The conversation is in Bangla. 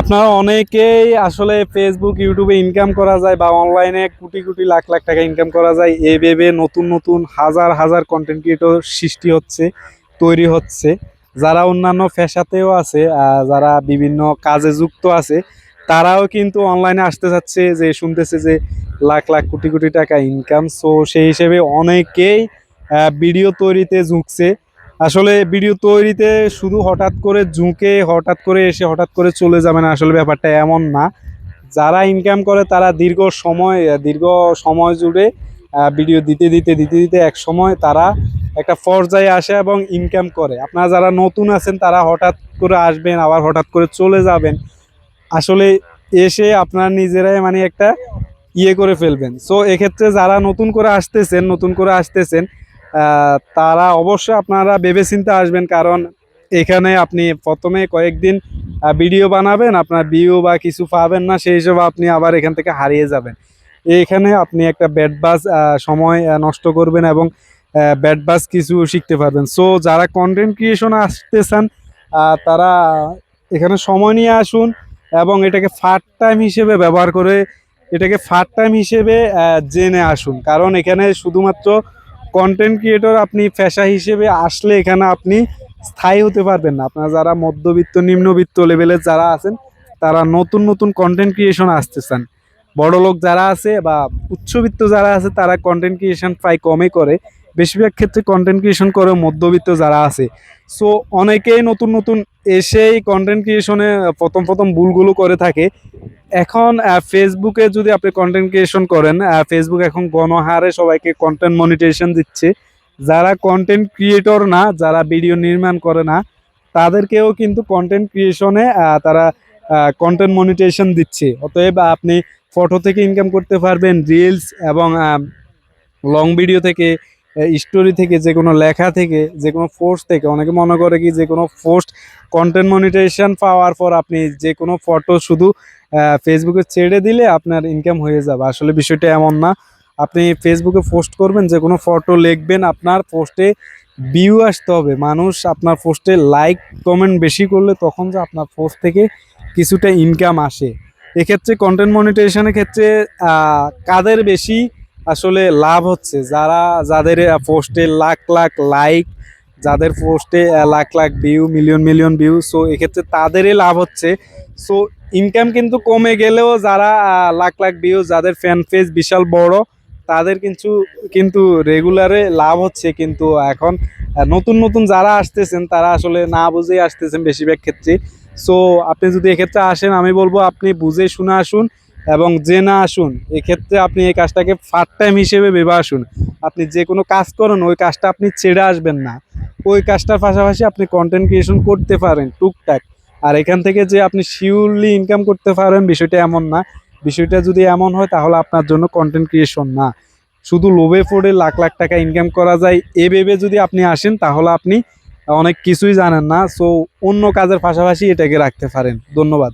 আপনারা অনেকেই আসলে ফেসবুক ইউটিউবে ইনকাম করা যায় বা অনলাইনে কোটি কোটি লাখ লাখ টাকা ইনকাম করা যায়। এই ভেবে নতুন নতুন হাজার হাজার কন্টেন্ট ক্রিয়েটর সৃষ্টি হচ্ছে, তৈরি হচ্ছে। যারা অন্যান্য পেশাতেও আছে যারা বিভিন্ন কাজে যুক্ত আছে, তারাও কিন্তু অনলাইনে আসতে চাচ্ছে যে, শুনতেছে যে লাখ লাখ কোটি কোটি টাকা ইনকাম সো সেই হিসেবে অনেকেই ভিডিও তৈরিতে ঝুঁকছে। আসলে ভিডিও তৈরিতে শুধু হঠাৎ করে ঝুঁকে, হঠাৎ করে এসে হঠাৎ করে চলে যাবে না আসলে ব্যাপারটা এমন না। যারা ইনকাম করে তারা দীর্ঘ সময় দীর্ঘ সময় জুড়ে ভিডিও দিতে দিতে দিতে দিতে এক সময় তারা একটা পর্যায়ে আসে এবং ইনকাম করে। আপনারা যারা নতুন আছেন তারা হঠাৎ করে আসবেন, আবার হঠাৎ করে চলে যাবেন। আসলে এসে আপনারা নিজেরাই মানে একটা ইয়ে করে ফেলবেন। সো এক্ষেত্রে যারা নতুন করে আসতেছেন, নতুন করে আসতেছেন তারা অবশ্যই আপনারা ভেবেচিন্তে আসবেন, কারণ এখানে আপনি প্রথমে কয়েকদিন ভিডিও বানাবেন, আপনার ভিউ বা কিছু পাবেন না, সেই হিসেবে আপনি আবার এখান থেকে হারিয়ে যাবেন। এখানে আপনি একটা ব্যাড বাজ সময় নষ্ট করবেন এবং ব্যাড বাজ কিছু শিখতে পারবেন। সো যারা কন্টেন্ট ক্রিয়েশন আসতে চান তারা এখানে সময় নিয়ে আসুন এবং এটাকে ফার্ট টাইম হিসেবে ব্যবহার করে, এটাকে ফার্ট টাইম হিসেবে জেনে আসুন। কারণ এখানে শুধুমাত্র কন্টেন্ট ক্রিয়েটর আপনি পেশা হিসেবে আসলে এখানে আপনি স্থায়ী হতে পারবেন না। আপনারা যারা মধ্যবিত্ত, নিম্নবিত্ত লেভেলের যারা আছেন, তারা নতুন নতুন কন্টেন্ট ক্রিয়েশন আসতে চান বড় লোক যারা আছে বা উচ্চবিত্ত যারা আছে, তারা কন্টেন্ট ক্রিয়েশন প্রায় কমই করে। বেশিরভাগ ক্ষেত্রে কন্টেন্ট ক্রিয়েশন করে মধ্যবিত্ত যারা আছে। সো অনেকেই নতুন নতুন এসেই কন্টেন্ট ক্রিয়েশনে প্রথম প্রথম ভুলগুলো করে থাকে। এখন ফেসবুকে যদি আপনি কন্টেন্ট ক্রিয়েশন করেন ফেসবুক এখন গণহারে সবাইকে কন্টেন্ট মনিটাইজেশন দিচ্ছে। যারা কন্টেন্ট ক্রিয়েটর না, যারা ভিডিও নির্মাণ করে না, তাদেরকেও কিন্তু কন্টেন্ট ক্রিয়েশনে তারা কন্টেন্ট মনিটাইজেশন দিচ্ছে। অতএব আপনি ফটো থেকে ইনকাম করতে পারবেন রিলস এবং লং ভিডিও থেকে। স্টোরি থেকে, যে কোনো লেখা থেকে, যে কোনো পোস্ট থেকে, অনেকে মনে করে কি যে কোনো পোস্ট কন্টেন্ট মনিটাইজেশন পাওয়ার পর আপনি যে কোনো ফটো শুধু ফেসবুকে ছেড়ে দিলে আপনার ইনকাম হয়ে যাবে। আসলে বিষয়টা এমন না। আপনি ফেসবুকে পোস্ট করবেন, যে কোনো ফটো লিখবেন, আপনার পোস্টে ভিউ আসতে হবে। মানুষ আপনার পোস্টে লাইক কমেন্ট বেশি করলে তখন যে আপনার পোস্ট থেকে কিছুটা ইনকাম আসে। এক্ষেত্রে কন্টেন্ট মনিটাইজেশনের ক্ষেত্রে কাদের বেশি আসলে লাভ হচ্ছে। যারা, যাদের পোস্টে লাখ লাখ লাইক, যাদের পোস্টে lakh lakh view million million view so এক্ষেত্রে তাদেরই লাভ হচ্ছে। সো ইনকাম কিন্তু কমে গেলেও যারা লাখ লাখ ভিউ যাদের ফ্যান পেজ বিশাল বড়, তাদের কিন্তু কিন্তু রেগুলারে লাভ হচ্ছে। কিন্তু এখন নতুন নতুন যারা আসতেছেন, তারা আসলে না বুঝেই আসতেছেন বেশিরভাগ ক্ষেত্রে। সো আপনি যদি এক্ষেত্রে আসেন, আমি বলব আপনি বুঝে শুনে আসুন। এবং জেনে আসুন, এক্ষেত্রে আপনি এই কাজটাকে ফার্ট টাইম হিসেবে ভেবে আসুন। আপনি যে কোনো কাজ করুন, ওই কাজটা আপনি ছেড়ে আসবেন না। ওই কাজটার পাশাপাশি আপনি কন্টেন্ট ক্রিয়েশন করতে পারেন টুকটাক। আর এখান থেকে যে আপনি শিওরলি ইনকাম করতে পারেন, বিষয়টা এমন না। বিষয়টা যদি এমন হয়, তাহলে আপনার জন্য কন্টেন্ট ক্রিয়েশন না। শুধু লোভে পড়ে লাখ লাখ টাকা ইনকাম করা যায়, এ ভেবে যদি আপনি আসেন, তাহলে আপনি অনেক কিছুই জানেন না। সো অন্য কাজের পাশাপাশি এটাকে রাখতে পারেন। ধন্যবাদ।